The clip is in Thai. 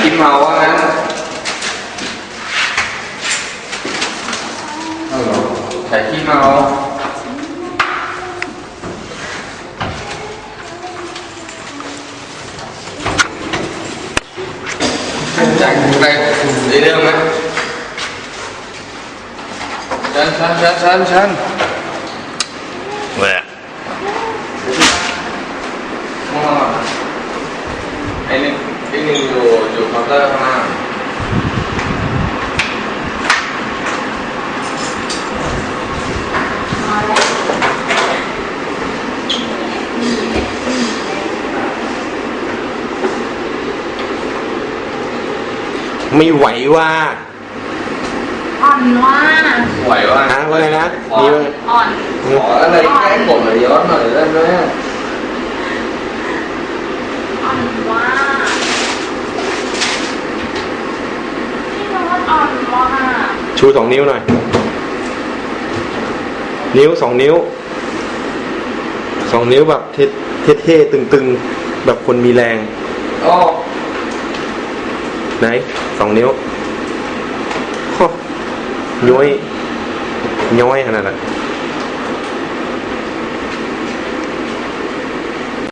ขี้เมาว่างั้นเอาเหรอใส่ขี้เมาจากไปได้เรื่องไหมชันชันชันชันชันแหวะ มองไอ้นี่ไอ้นี่อยู่อยู่ เคาน์เตอร์ข้างหน้าไม่ไหวว่า อ่อนว่าไหวว่าฮะว่าไงนะมีว่า อ่อน ขออะไรแกล้งผมหน่อยย้อนหน่อยได้ไหม อ่อนว่าพี่โน้ตอ่อนว่า ชูสองนิ้วหน่อย นิ้วสองนิ้ว สองนิ้วแบบเท่เท่ๆตึงๆ แบบคนมีแรงอ๋อไหนสองนิ้วโอ้ย้อยย้อยขนาดนั้น